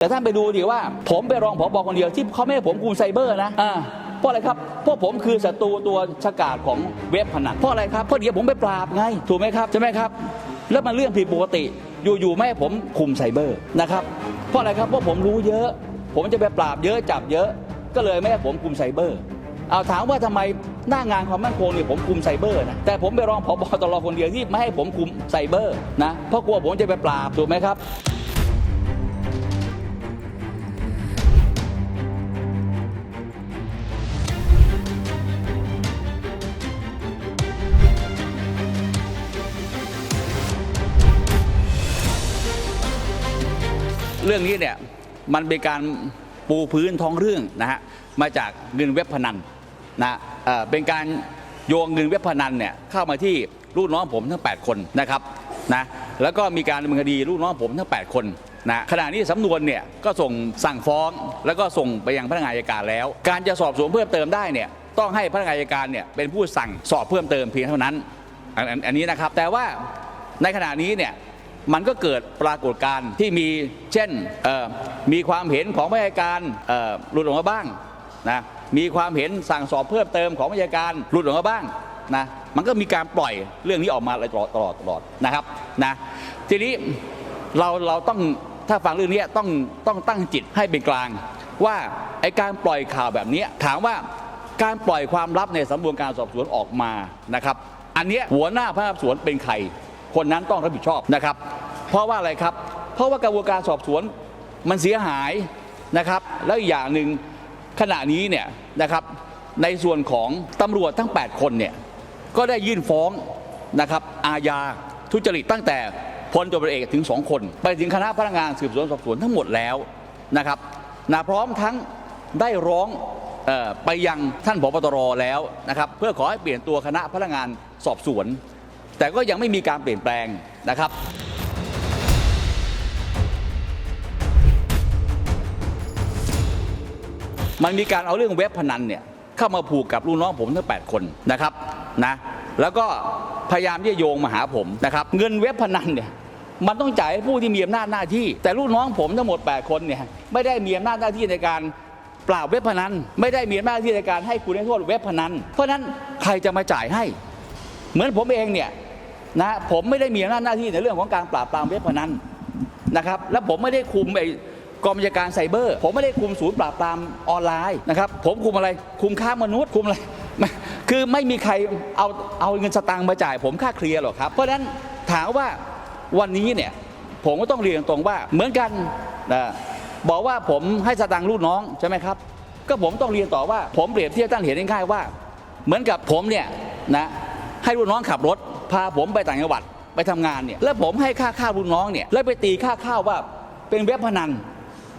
แต่ท่านไปดูดิว่า ผมไปนรองผบคนเดียวที่เขาไม่ให้ผมคุมไซเบอร์นะอ่าเพราะอะไรครับเพราะผมคือศัตรูตัวฉกาจของเว็บพนันเพราะอะไรครับเพราะเดี๋ยวผมไปปราบไงถูกไหมครับใช่ไหมครับ แล้วมันเรื่องผิดปกติอยู่ๆไม่ให้ผมคุมไซเบอร์นะครับเพราะอะไรครับเพราะผมรู้เยอะ ผมจะไปปราบเยอะจับเยอะ ก็เลยไม่ให้ผมคุมไซเบอร์เอาถามว่าทำไมหน้างานความมั่นคงเนี่ยผมคุมไซเบอร์นะแต่ผมไปรองผบตรคนเดียวที่ไม่ให้ผมคุมไซเบอร์นะเพราะกลัวผมจะไปปราบถูกไหมครับ เรื่องนี้เนี่ยมันเป็นการปูพื้นท้องเรื่องนะฮะมาจากเงินเว็บพนันนะเอ่อเป็นการโยงเงินเว็บพนันเนี่ยเข้ามาที่ลูกน้องผมทั้ง 8 คนนะครับนะแล้วก็มีการดำเนินคดีลูกน้องผมทั้ง 8 คนนะขณะนี้สำนวนเนี่ยก็ส่งสั่งฟ้อง แล้วก็ส่งไปยังพนักงานอัยการแล้ว การจะสอบสวนเพิ่มเติมได้เนี่ยต้องให้พนักงานอัยการเนี่ยเป็นผู้สั่งสอบเพิ่มเติมเพียงเท่านั้นอันอันอันนี้นะครับแต่ว่าในขณะนี้เนี่ย มันก็เกิดปรากฏการณ์ที่มีเช่นมีความเห็นของพยาการหลุดออกมาบ้างนะมีความเห็นสั่งสอบเพิ่มเติมของพยาการหลุดออกมาบ้างนะมันก็มีการปล่อยเรื่องนี้ออกมาตลอดตลอดตลอดนะครับนะทีนี้เราเราต้องถ้าฟังเรื่องนี้ต้องต้องตั้งจิตให้เป็นกลาง ว่าไอการปล่อยข่าวแบบนี้ถามว่าการปล่อยความลับในสำนวนการสอบสวนออกมานะครับ อันนี้หัวหน้าพนักงานสอบสวนเป็นใคร คนนั้นต้องรับผิดชอบนะครับ เพราะว่าอะไรครับ เพราะว่ากระบวนการสอบสวนมันเสียหายนะครับ แล้วอีกอย่างหนึ่งขณะนี้เนี่ยนะครับในส่วนของตำรวจทั้ง 8 คนเนี่ยก็ได้ยื่นฟ้องนะครับอาญาทุจริตตั้งแต่พลตำรวจเอกถึง 2 คน ไปถึงคณะพนักงานสืบสวนสอบสวนทั้งหมดแล้วนะครับนะพร้อมทั้งได้ร้องออไปยังท่านผบตรแล้วนะครับเพื่อขอให้เปลี่ยนตัวคณะพนักงานสอบสวน แต่ก็ยังไม่มีการเปลี่ยนแปลงนะครับ มันมีการเอาเรื่องเว็บพนันเนี่ยเข้ามาผูกกับลูกน้องผมทั้ง 8 คนนะครับนะแล้วก็พยายามที่จะโยงมาหาผมนะครับเงินเว็บพนันเนี่ยมันต้องจ่ายให้ผู้ที่มีอำนาจหน้าที่ แต่ลูกน้องผมทั้งหมด 8 คนเนี่ยไม่ได้มีอำนาจหน้าที่ในการปราบเว็บพนัน ไม่ได้มีอำนาจหน้าที่ในการให้คุณให้โทษเว็บพนัน เพราะฉะนั้นใครจะมาจ่ายให้ เหมือนผมเองเนี่ยนะผมไม่ได้มีอำนาจหน้าที่ในเรื่องของการปราบปรามเว็บพนันนะครับ และผมไม่ได้คุมไอ้ กองบัญชาการไซเบอร์ ผมไม่ได้คุมศูนย์ปราบปรามออนไลน์นะครับผมคุมอะไรคุมค้ามนุษย์คุมอะไรคือไม่มีใครเอาเอาเงินสตางค์มาจ่าย ผมค่าเคลียร์หรอกครับ เพราะฉะนั้นถามว่าวันนี้เนี่ยผมก็ต้องเรียนตรงว่าเหมือนกันนะบอกว่าผมให้สตางค์ลูกน้องใช่ไหมครับ ก็ผมต้องเรียนต่อว่า ผมเปรียบเทียบท่านเห็นง่ายๆว่า เหมือนกับผมเนี่ยนะให้ลูกน้องขับรถ พาผมไปต่างจังหวัดไปทำงานเนี่ยแล้วผมให้ค่าข้าวลูกน้องเนี่ยแล้วไปตีค่าข้าวว่าเป็นเว็บพนัน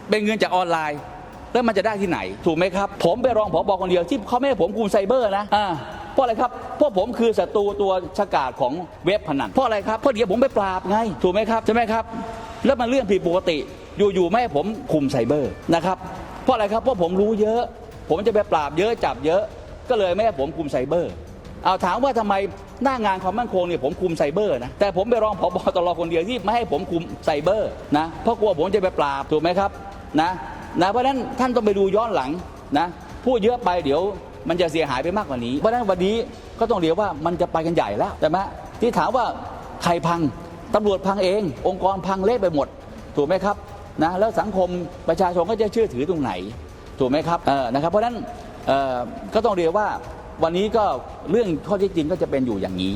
เป็นเงินจากออนไลน์ แล้วมันจะได้ที่ไหน ถูกไหมครับ ผมไปรองผบคนเดียวที่เขาไม่ให้ผมคุมไซเบอร์นะอ่าเพราะอะไรครับเพราะผมคือศัตรูตัวฉกาจของเว็บพนันเพราะอะไรครับเพราะเดี๋ยวผมไปปราบไง ถูกไหมครับใช่ไหมครับ แล้วมันเรื่องผิดปกติ อยู่ๆไม่ให้ผมคุมไซเบอร์นะครับเพราะอะไรครับเพราะผมรู้เยอะ ผมจะไปปราบเยอะจับเยอะ ก็เลยไม่ให้ผมคุมไซเบอร์เอาถามว่าทำไมหน้างานความมั่นคงเนี่ยผมคุมไซเบอร์นะแต่ผมไปรองผบตรคนเดียวที่ไม่ให้ผมคุมไซเบอร์นะเพราะกลัวผมจะไปปราบถูกไหมครับ นะนะเพราะฉะนั้นท่านต้องไปดูย้อนหลังนะพูดเยอะไปเดี๋ยวมันจะเสียหายไปมากกว่านี้ เพราะฉะนั้นวันนี้ก็ต้องเรียกว่ามันจะไปกันใหญ่แล้วใช่ไหมที่ถามว่าใครพังตำรวจพังเอง องค์กรพังเละไปหมด ถูกไหมครับนะแล้วสังคมประชาชนก็จะเชื่อถือตรงไหน ถูกไหมครับเออนะครับเพราะฉะนั้นเออก็ต้องเรียกว่าวันนี้ก็เรื่องข้อเท็จจริงก็จะเป็นอยู่อย่างนี้